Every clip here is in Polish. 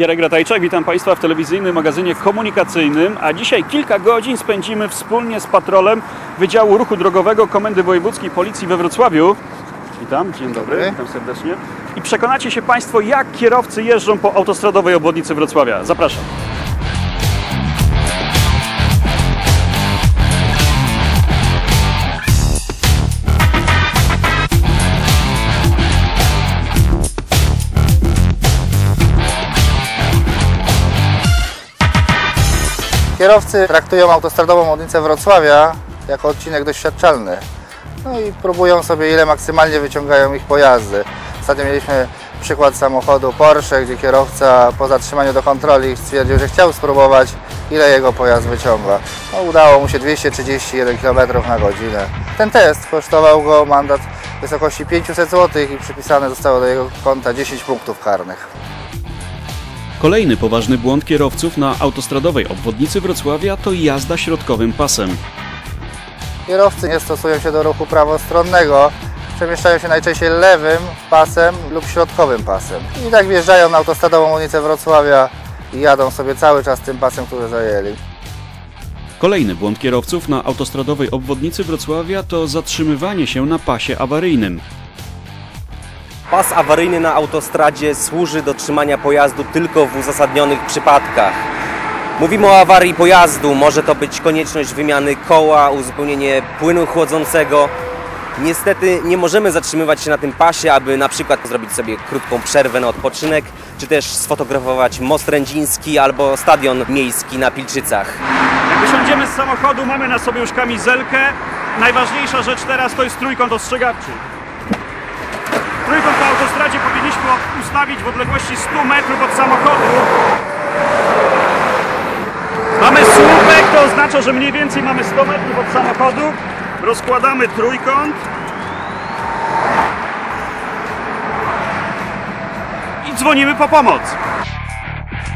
Jarek Ratajczak, witam Państwa w telewizyjnym magazynie komunikacyjnym, a dzisiaj kilka godzin spędzimy wspólnie z patrolem Wydziału Ruchu Drogowego Komendy Wojewódzkiej Policji we Wrocławiu. Witam, dzień dobry, Dobry. witam serdecznie. I przekonacie się Państwo, jak kierowcy jeżdżą po autostradowej obwodnicy Wrocławia. Zapraszam. Kierowcy traktują autostradową obwodnicę Wrocławia jako odcinek doświadczalny. No i próbują sobie ile maksymalnie wyciągają ich pojazdy. Ostatnio mieliśmy przykład samochodu Porsche, gdzie kierowca po zatrzymaniu do kontroli stwierdził, że chciał spróbować ile jego pojazd wyciąga. No, udało mu się 231 km na godzinę. Ten test kosztował go mandat w wysokości 500 zł i przypisane zostało do jego konta 10 punktów karnych. Kolejny poważny błąd kierowców na autostradowej obwodnicy Wrocławia to jazda środkowym pasem. Kierowcy nie stosują się do ruchu prawostronnego, przemieszczają się najczęściej lewym pasem lub środkowym pasem. I tak wjeżdżają na autostradową ulicę Wrocławia i jadą sobie cały czas tym pasem, który zajęli. Kolejny błąd kierowców na autostradowej obwodnicy Wrocławia to zatrzymywanie się na pasie awaryjnym. Pas awaryjny na autostradzie służy do trzymania pojazdu tylko w uzasadnionych przypadkach. Mówimy o awarii pojazdu, może to być konieczność wymiany koła, uzupełnienie płynu chłodzącego. Niestety nie możemy zatrzymywać się na tym pasie, aby na przykład zrobić sobie krótką przerwę na odpoczynek, czy też sfotografować most rędziński albo stadion miejski na Pilczycach. Jak wysiądziemy z samochodu, mamy na sobie już kamizelkę. Najważniejsza rzecz teraz to jest trójkąt ostrzegawczy. Autostradzie powinniśmy ustawić w odległości 100 metrów od samochodu. Mamy słupek, to oznacza, że mniej więcej mamy 100 metrów od samochodu. Rozkładamy trójkąt. I dzwonimy po pomoc.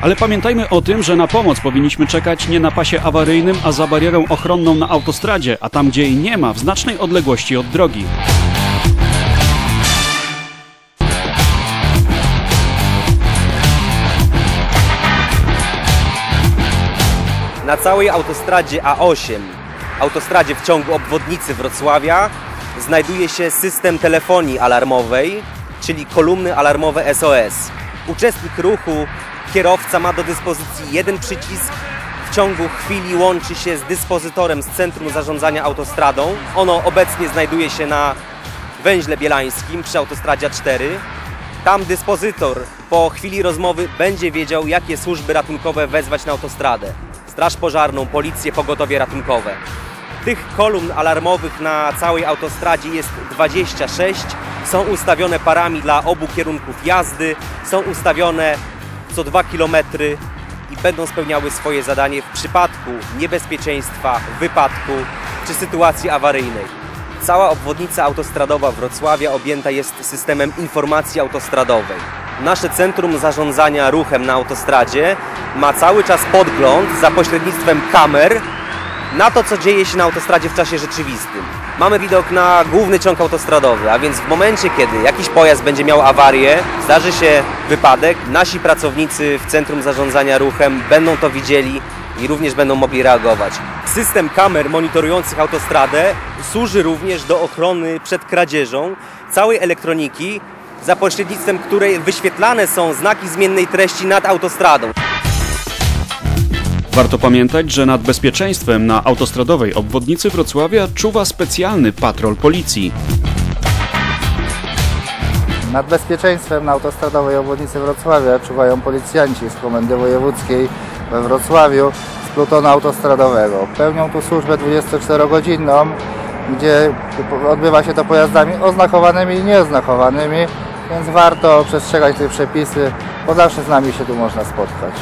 Ale pamiętajmy o tym, że na pomoc powinniśmy czekać nie na pasie awaryjnym, a za barierą ochronną na autostradzie, a tam gdzie jej nie ma, w znacznej odległości od drogi. Na całej autostradzie A8, autostradzie w ciągu obwodnicy Wrocławia, znajduje się system telefonii alarmowej, czyli kolumny alarmowe SOS. Uczestnik ruchu, kierowca ma do dyspozycji jeden przycisk, w ciągu chwili łączy się z dyspozytorem z Centrum Zarządzania Autostradą. Ono obecnie znajduje się na węźle bielańskim przy autostradzie 4. Tam dyspozytor po chwili rozmowy będzie wiedział, jakie służby ratunkowe wezwać na autostradę. Straż pożarną, policję, pogotowie ratunkowe. Tych kolumn alarmowych na całej autostradzie jest 26. Są ustawione parami dla obu kierunków jazdy. Są ustawione co 2 km i będą spełniały swoje zadanie w przypadku niebezpieczeństwa, wypadku czy sytuacji awaryjnej. Cała obwodnica autostradowa Wrocławia objęta jest systemem informacji autostradowej. Nasze Centrum Zarządzania Ruchem na autostradzie ma cały czas podgląd za pośrednictwem kamer na to, co dzieje się na autostradzie w czasie rzeczywistym. Mamy widok na główny ciąg autostradowy, a więc w momencie, kiedy jakiś pojazd będzie miał awarię, zdarzy się wypadek, nasi pracownicy w Centrum Zarządzania Ruchem będą to widzieli i również będą mogli reagować. System kamer monitorujących autostradę służy również do ochrony przed kradzieżą całej elektroniki, za pośrednictwem której wyświetlane są znaki zmiennej treści nad autostradą. Warto pamiętać, że nad bezpieczeństwem na autostradowej obwodnicy Wrocławia czuwa specjalny patrol policji. Nad bezpieczeństwem na autostradowej obwodnicy Wrocławia czuwają policjanci z Komendy Wojewódzkiej we Wrocławiu z plutonu autostradowego. Pełnią tu służbę 24-godzinną, gdzie odbywa się to pojazdami oznakowanymi i nieoznakowanymi, więc warto przestrzegać te przepisy, bo zawsze z nami się tu można spotkać.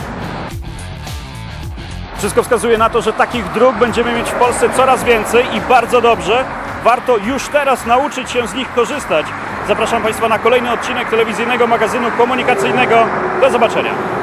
Wszystko wskazuje na to, że takich dróg będziemy mieć w Polsce coraz więcej i bardzo dobrze. Warto już teraz nauczyć się z nich korzystać. Zapraszam Państwa na kolejny odcinek telewizyjnego magazynu komunikacyjnego. Do zobaczenia.